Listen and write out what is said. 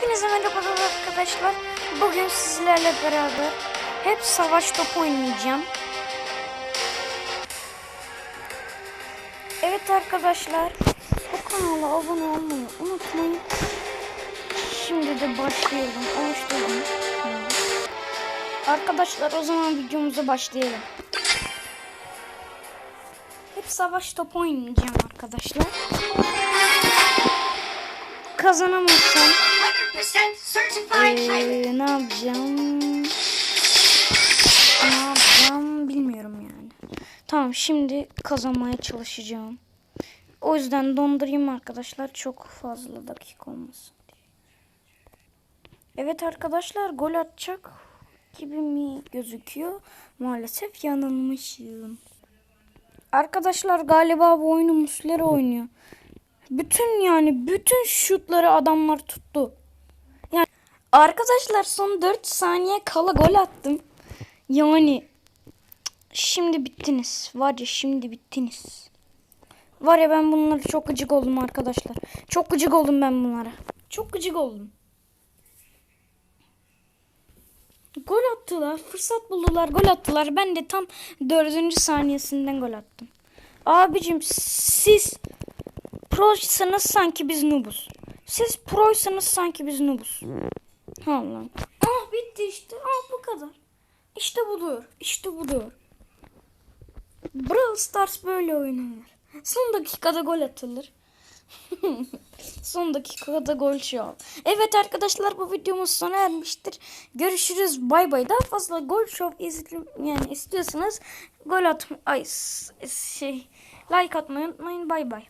Hepinize merhaba arkadaşlar. Bugün sizlerle beraber hep savaş topu oynayacağım. Evet arkadaşlar, bu kanala abone olmayı unutmayın. Şimdi de başlayalım. Oluşturdum. Arkadaşlar o zaman videomuza başlayalım. Hep savaş topu oynayacağım arkadaşlar. Kazanamazsam 100% certified pilot. Ee, ne yapacağım? Ne yapacağım bilmiyorum yani. Tamam şimdi kazanmaya çalışacağım. O yüzden dondurayım arkadaşlar çok fazla dakika olmasın. Evet arkadaşlar gol atacak gibi mi gözüküyor? Maalesef yanılmışım. Arkadaşlar galiba bu oyunu Muslera oynuyor. Bütün yani bütün şutları adamlar tuttu. Arkadaşlar son 4 saniye kala gol attım. Yani şimdi bittiniz. Var ya şimdi bittiniz. Var ya ben bunları çok gıcık oldum arkadaşlar. Çok gıcık oldum ben bunlara. Çok gıcık oldum. Gol attılar. Fırsat buldular. Gol attılar. Ben de tam dördüncü saniyesinden gol attım. Abicim siz proysanız sanki biz noobuz. Siz proysanız sanki biz noobuz. Allah. Ah bitti işte. Ah bu kadar. İşte budur. İşte budur. Brawl Stars böyle oynanır. Son dakikada gol atılır. Son dakikada gol şov. Evet arkadaşlar bu videomuz sona ermiştir. Görüşürüz. Bay bay. Daha fazla gol şov izledim yani istiyorsanız gol atma ay şey like atmayı unutmayın. Bay bay.